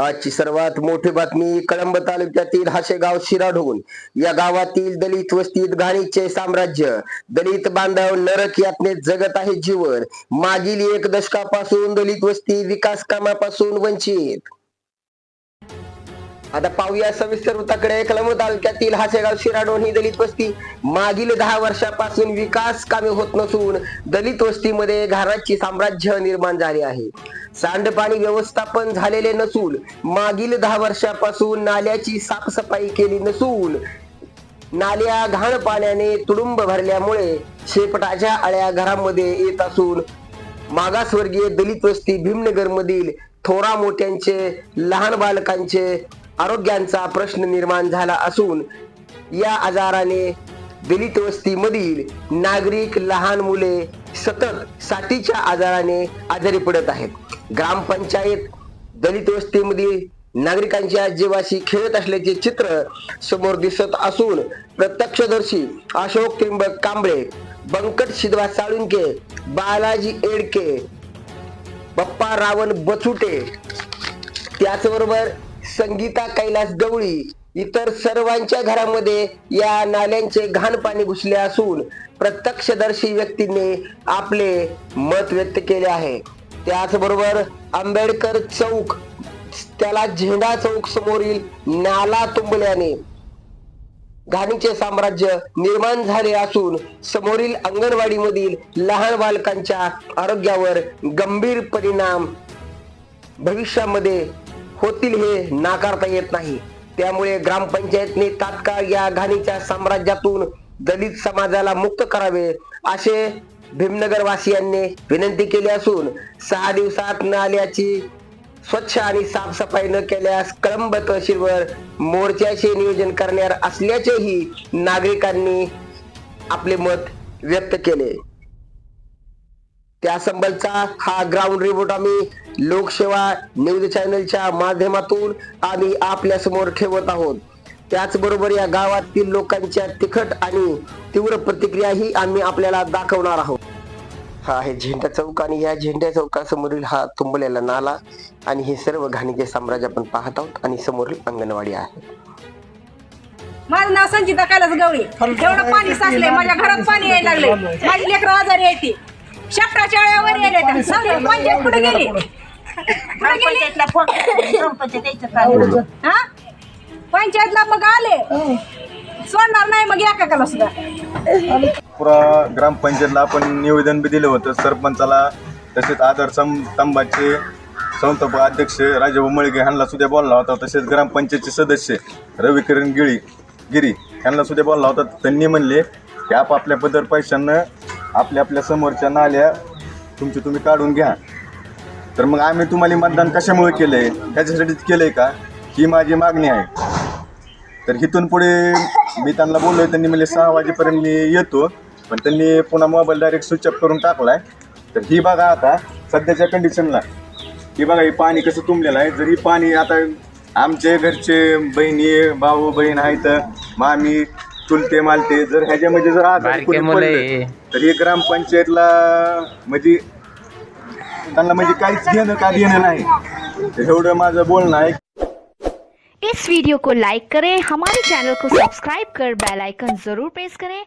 आजची सर्वात मोठी बातमी कळंब तालुक्यातील हाशेगाव शिराढोण. या गावातील दलित वस्तीत घाणीचे साम्राज्य. दलित बांधव नरक यातनेत जगत आहे जीवन. मागील एक दशकापासून दलित वस्ती विकास कामापासून वंचित. आता पाहूया सविस्तर वृत्ताकडे. कळंब तालुक्यातील हासेगाव शिराडोन ही दलित वस्ती. मागील दहा वर्षापासून विकास कामे होत नसून दलित वस्तीमध्ये घराची साम्राज्य निर्माण झाले आहे. सांडपाणी व्यवस्थापन झालेले नसून मागील दहा वर्षापासून नाल्याची साफसफाई केली नसून नाल्या घाण पाण्याने तुडुंब भरल्यामुळे शेपटाच्या अळ्या घरामध्ये येत असून मागासवर्गीय दलित वस्ती भीमनगर मधील थोरा मोठ्यांचे लहान बालकांचे आरोग्यांचा प्रश्न निर्माण झाला असून या आजाराने दलित वस्तीमधील नागरिक लहान मुले सतत साथीच्या आजाराने आजारी पडत आहेत. ग्रामपंचायत दलित वस्तीमधील नागरिकांच्या जीवाशी खेळत असल्याचे चित्र समोर दिसत असून प्रत्यक्षदर्शी अशोक त्रिंबक कांबळे बंकट शिदवा साळुंके बालाजी एडके बप्पा रावण बचुटे त्याचबरोबर संगीता कैलास गवळी इतर सर्वांच्या घरामध्ये या नाल्यांचे घाण पाणी घुसले असून प्रत्यक्षदर्शी व्यक्तीने आपले मत व्यक्त केले आहे. त्याचबरोबर आंबेडकर चौक त्याला झेंडा चौक समोरील नाला तुंबल्याने घाणीचे साम्राज्य निर्माण झाले असून समोरील अंगणवाडीमधील लहान बालकांच्या आरोग्यावर गंभीर परिणाम भविष्यामध्ये होतील हे नाकारता येत नाही. त्यामुळे ग्रामपंचायतने तात्काळ या घाणीच्या साम्राज्यातून दलित समाजाला मुक्त करावे असे भीमनगरवासियांनी विनंती केली असून सहा दिवसात नाल्याची स्वच्छ आणि साफसफाई न केल्यास कळंब तहसीलवर मोर्चाचे नियोजन करणार असल्याचेही नागरिकांनी आपले मत व्यक्त केले. त्यासंबंधचा हा ग्राउंड रिपोर्ट आम्ही लोकसेवा न्यूज चॅनलच्या माध्यमातून आम्ही आपल्यासमोर ठेवत आहोत. त्याचबरोबर या गावातील लोकांच्या तिखट आणि तीव्र प्रतिक्रियाही आम्ही आपल्याला दाखवणार आहोत. हा आहे झेंडा चौक आणि या झेंड्या चौकासमोरील हा तुंबलेला नाला आणि हे सर्व घाणीचे साम्राज्य आपण पाहत आहोत आणि समोरील अंगणवाडी आहे. माझं नाव संचिता कैलास गवळी. एवढं पाणी साचलंय माझ्या घरात पाणी यायला लागले माझी लेकरं आजारी शेपटाच्या अळ्यावर यायला पंचायत कुठे गेली कुठे गेली. हा? पंचायतला मग आले. सोडणार नाही मग एकाला सुद्धा. पुरा ग्रामपंचायतला आपण निवेदन बी दिलं होतं सरपंचाला. तसेच आदर सं स्तंभाचे संस्थापक अध्यक्ष राजाभाऊ मळगे ह्यांना सुद्धा बोलला होता. तसेच ग्रामपंचायतचे सदस्य रविकिरण गिळी गिरी ह्यांना सुद्धा बोलला होता. त्यांनी म्हणले की आपापल्या पदर पैशांना आपल्या आपल्या समोरच्या नाल्या तुमची तुम्ही काढून घ्या. तर मग आम्ही तुम्हाला मतदान कशामुळे केलं आहे त्याच्यासाठीच केलं आहे का? ही माझी मागणी आहे. तर इथून पुढे मी त्यांना आहे त्यांनी म्हणजे सहा वाजेपर्यंत मी येतो पण त्यांनी पुन्हा मोबाईल डायरेक्ट स्विच ऑफ करून आहे तर ही बघा आता सध्याच्या कंडिशनला ही बघा ही पाणी कसं तुंबलेलं आहे. जर ही पाणी आता आमचे घरचे बहिणी भाऊ बहीण आहेत मामी चुलते मालते जर ह्याच्यामध्ये जर आजारी बारके कोणी मुलं पडलं, आहे. तर हे ग्रामपंचायतला म्हणजे त्यांना म्हणजे काहीच घेणं का देणं नाही. तर एवढं माझं बोलणं आहे. इस वीडियो को लाइक करें हमारे चैनल को सब्सक्राइब कर बेल आइकन जरूर प्रेस करें।